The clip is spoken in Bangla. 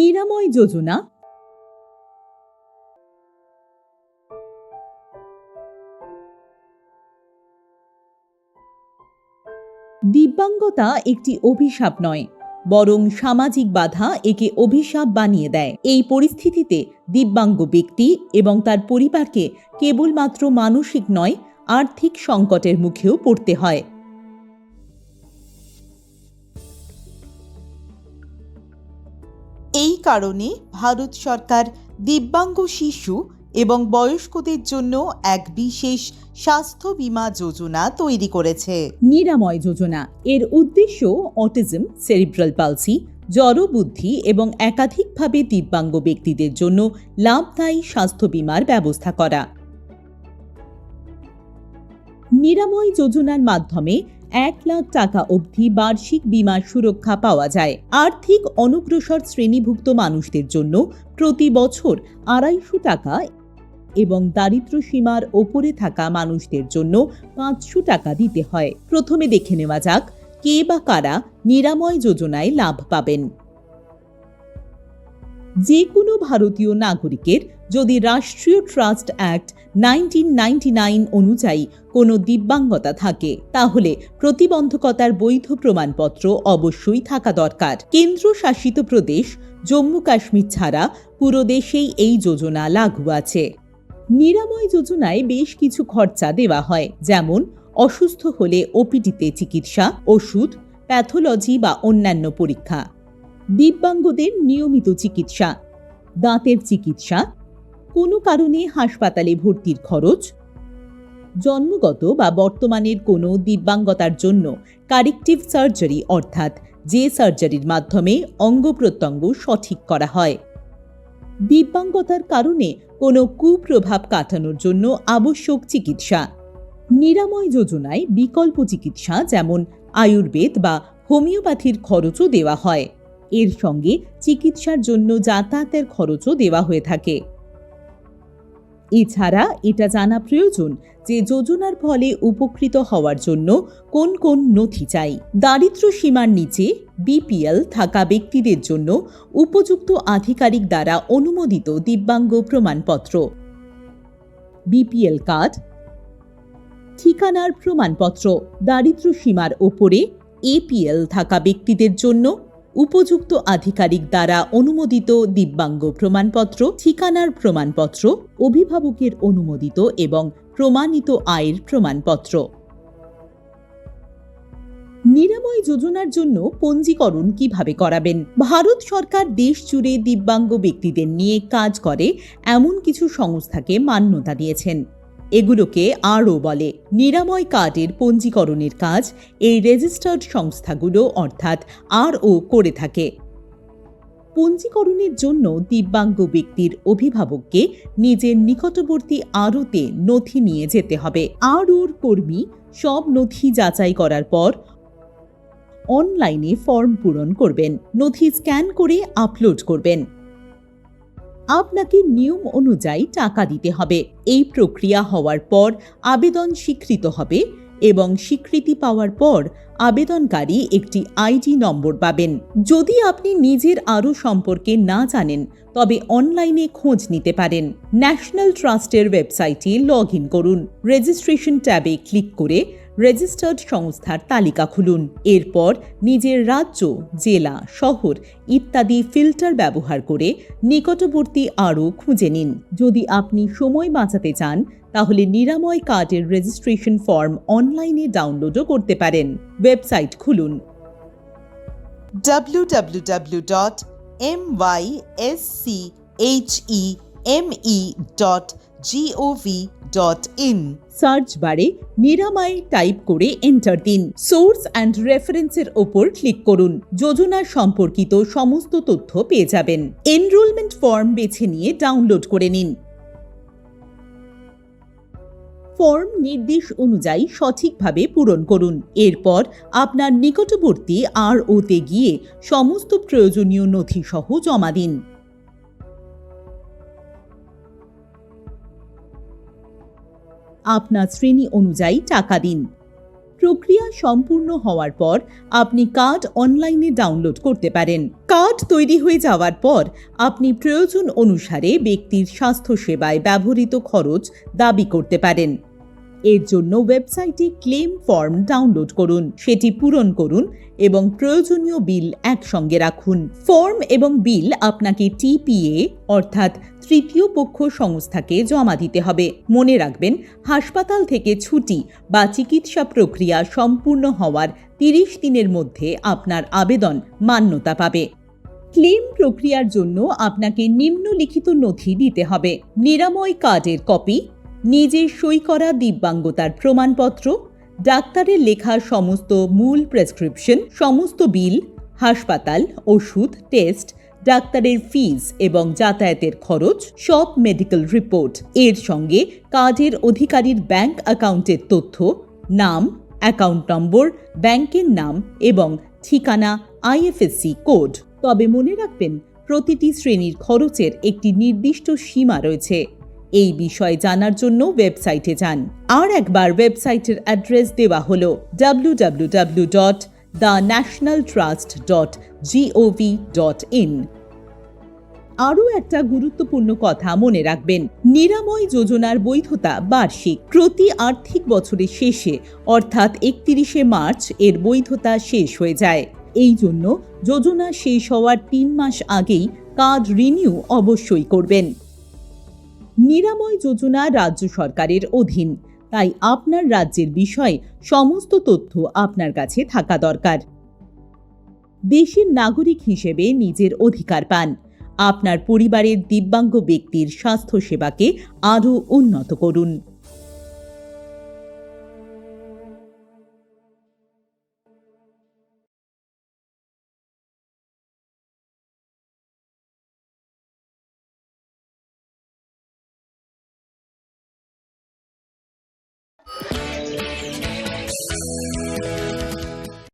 নিরাময় যোজনা। দিব্যাঙ্গতা একটি অভিশাপ নয়, বরং সামাজিক বাধা একে অভিশাপ বানিয়ে দেয়। এই পরিস্থিতিতে দিব্যাঙ্গ ব্যক্তি এবং তার পরিবারকে কেবলমাত্র মানসিক নয়, আর্থিক সংকটের মুখেও পড়তে হয়। এই কারণে ভারত সরকার দিব্যাঙ্গ শিশু এবং বয়স্কদের জন্য এক বিশেষ স্বাস্থ্য বীমা যোজনা তৈরি করেছে। নিরাময় যোজনা। এর উদ্দেশ্য অটিজম, সেরিব্রাল পালসি জড়বুদ্ধি এবং একাধিকভাবে দিব্যাঙ্গ ব্যক্তিদের জন্য লাভদায়ী স্বাস্থ্য বীমার ব্যবস্থা করা। নিরাময় যোজনার মাধ্যমে এক লাখ টাকা অবধি বার্ষিক বীমা সুরক্ষা পাওয়া যায়। আর্থিক অনগ্রসর শ্রেণীভুক্ত মানুষদের জন্য প্রতি বছর আড়াইশো টাকা এবং দারিদ্র সীমার ওপরে থাকা মানুষদের জন্য পাঁচশো টাকা দিতে হয়। প্রথমে দেখে নেওয়া যাক, কে বা কারা নিরাময় যোজনায় লাভ পাবেন। যে কোনো ভারতীয় নাগরিকের যদি রাষ্ট্রীয় ট্রাস্ট অ্যাক্ট নাইনটিন অনুযায়ী কোনো দিব্যাঙ্গতা থাকে, তাহলে প্রতিবন্ধকতার বৈধ প্রমাণপত্র অবশ্যই থাকা দরকার। কেন্দ্র শাসিত প্রদেশ, জম্মু কাশ্মীর ছাড়া পুরো দেশেই এই যোজনা লাগু আছে। নিরাময় যোজনায় বেশ কিছু খরচা দেওয়া হয়, যেমন অসুস্থ হলে ওপিডিতে চিকিৎসা, ওষুধ, প্যাথোলজি বা অন্যান্য পরীক্ষা। দিব্যাঙ্গদের নিয়মিত চিকিৎসা, দাঁতের চিকিৎসা, কোনো কারণে হাসপাতালে ভর্তির খরচ, জন্মগত বা বর্তমানের কোনো দিব্যাঙ্গতার জন্য কারেক্টিভ সার্জারি অর্থাৎ যে সার্জারির মাধ্যমে অঙ্গ প্রত্যঙ্গ সঠিক করা হয়। দিব্যাঙ্গতার কারণে কোনো কুপ্রভাব কাটানোর জন্য আবশ্যক চিকিৎসা, নিরাময় যোজনায় বিকল্প চিকিৎসা যেমন আয়ুর্বেদ বা হোমিওপ্যাথির খরচও দেওয়া হয়। এর সঙ্গে চিকিৎসার জন্য যাতায়াতের খরচও দেওয়া হয়ে থাকে। এছাড়া এটা জানা প্রয়োজন যে যোজনার ফলে উপকৃত হওয়ার জন্য কোন কোন নথি চাই। দারিদ্র সীমার নিচে বিপিএল থাকা ব্যক্তিদের জন্য উপযুক্ত আধিকারিক দ্বারা অনুমোদিত দিব্যাঙ্গ প্রমাণপত্র। বিপিএল কার্ড, ঠিকানার প্রমাণপত্র দারিদ্র সীমার ওপরে এপিএল থাকা ব্যক্তিদের জন্য উপযুক্ত আধিকারিক দ্বারা অনুমোদিত দিব্যাঙ্গ প্রমাণপত্র, ঠিকানার প্রমাণপত্র, অভিভাবকের অনুমোদিত এবং প্রমাণিত আয়ের প্রমাণপত্র। নিরাময় যোজনার জন্য পঞ্জীকরণ কীভাবে করাবেন? ভারত সরকার দেশ জুড়ে দিব্যাঙ্গ ব্যক্তিদের নিয়ে কাজ করে, এমন কিছু সংস্থাকে মান্যতা দিয়েছেন। এগুলোকে আরও বলে, নিরাময় কার্ডের পঞ্জীকরণের কাজ এই রেজিস্টার্ড সংস্থাগুলো অর্থাৎ আরও করে থাকে। পঞ্জীকরণের জন্য দিব্যাঙ্গ ব্যক্তির অভিভাবককে নিজের নিকটবর্তী আরওতে নথি নিয়ে যেতে হবে। আরওর কর্মী সব নথি যাচাই করার পর অনলাইনে ফর্ম পূরণ করবেন, নথি স্ক্যান করে আপলোড করবেন। আপনাকে নিয়ম অনুযায়ী টাকা দিতে হবে। এই প্রক্রিয়া হওয়ার পর আবেদন স্বীকৃত হবে এবং স্বীকৃতি পাওয়ার পর আবেদনকারী একটি আইডি নম্বর পাবেন। যদি আপনি নিজের আরও সম্পর্কে না জানেন, তবে অনলাইনে খোঁজ নিতে পারেন। ন্যাশনাল ট্রাস্টের ওয়েবসাইটে লগ করুন। রেজিস্ট্রেশন ট্যাবে ক্লিক করে রেজিস্টার্ড সংস্থার তালিকা খুলুন। এরপর নিজের রাজ্য, জেলা, শহর ইত্যাদি ফিল্টার ব্যবহার করে নিকটবর্তী আরও খুঁজে নিন। যদি আপনি সময় বাঁচাতে চান, তাহলে নিরাময় কার্ডের রেজিস্ট্রেশন ফর্ম অনলাইনে ডাউনলোডও করতে পারেন। ওয়েবসাইট খুলুন। www.myscheme.gov.in সার্চ বারে নিরাময় টাইপ করে এন্টার দিন। সোর্স অ্যান্ড রেফারেন্সের ওপর ক্লিক করুন। যোজনা সম্পর্কিত সমস্ত তথ্য পেয়ে যাবেন। এনরোলমেন্ট ফর্ম বেছে নিয়ে ডাউনলোড করে নিন। ফর্ম নির্দেশ অনুযায়ী সঠিকভাবে পূরণ করুন। এরপর আপনার নিকটবর্তী আর ওতে গিয়ে সমস্ত প্রয়োজনীয় নথি সহ জমা দিন। আপনার শ্রেণি অনুযায়ী টাকা দিন। প্রক্রিয়া সম্পূর্ণ হওয়ার পর আপনি কার্ড অনলাইনে ডাউনলোড করতে পারেন। কার্ড তৈরি হয়ে যাওয়ার পর আপনি প্রয়োজন অনুসারে ব্যক্তির স্বাস্থ্যসেবায় ব্যবহৃত খরচ দাবি করতে পারেন। এর জন্য ওয়েবসাইটে ক্লেম ফর্ম ডাউনলোড করুন, সেটি পূরণ করুন এবং প্রয়োজনীয় বিল একসঙ্গে রাখুন। ফর্ম এবং বিল আপনাকে টিপিএ, অর্থাৎ তৃতীয় পক্ষ সংস্থাকে জমা দিতে হবে। মনে রাখবেন, হাসপাতাল থেকে ছুটি বা চিকিৎসা প্রক্রিয়া সম্পূর্ণ হওয়ার তিরিশ দিনের মধ্যে আপনার আবেদন মান্যতা পাবে। ক্লেম প্রক্রিয়ার জন্য আপনাকে নিম্নলিখিত নথি দিতে হবে। নিরাময় কার্ডের কপি নিজে সই করা দিব্যাঙ্গতার প্রমাণপত্র, ডাক্তারের লেখা সমস্ত মূল প্রেসক্রিপশন সমস্ত বিল হাসপাতাল, ওষুধ টেস্ট ডাক্তারের ফিজ এবং যাতায়াতের খরচ, সব মেডিকেল রিপোর্ট এর সঙ্গে কার্ডের অধিকারীর ব্যাংক অ্যাকাউন্টের তথ্য, নাম অ্যাকাউন্ট নম্বর ব্যাংকের নাম এবং ঠিকানা আইএফএসসি কোড তবে মনে রাখবেন, প্রতিটি শ্রেণির খরচের একটি নির্দিষ্ট সীমা রয়েছে। এই বিষয়ে জানার জন্য ওয়েবসাইটে যান। আর একবার ওয়েবসাইটের অ্যাড্রেস দেওয়া হল W dot the national trust dot dot in আরও একটা গুরুত্বপূর্ণ কথা মনে রাখবেন, নিরাময় যোজনার বৈধতা বার্ষিক প্রতি আর্থিক বছরের শেষে, অর্থাৎ একত্রিশে মার্চ, এর বৈধতা শেষ হয়ে যায়। এই জন্য যোজনা শেষ হওয়ার তিন মাস আগেই কার্ড রিনিউ অবশ্যই করবেন। নিরাময় যোজনা রাজ্য সরকারের অধীন। তাই আপনার রাজ্যের বিষয়ে সমস্ত তথ্য আপনার কাছে থাকা দরকার। দেশের নাগরিক হিসেবে নিজের অধিকার পান। আপনার পরিবারের দিব্যাঙ্গ ব্যক্তির স্বাস্থ্যসেবাকে আরও উন্নত করুন।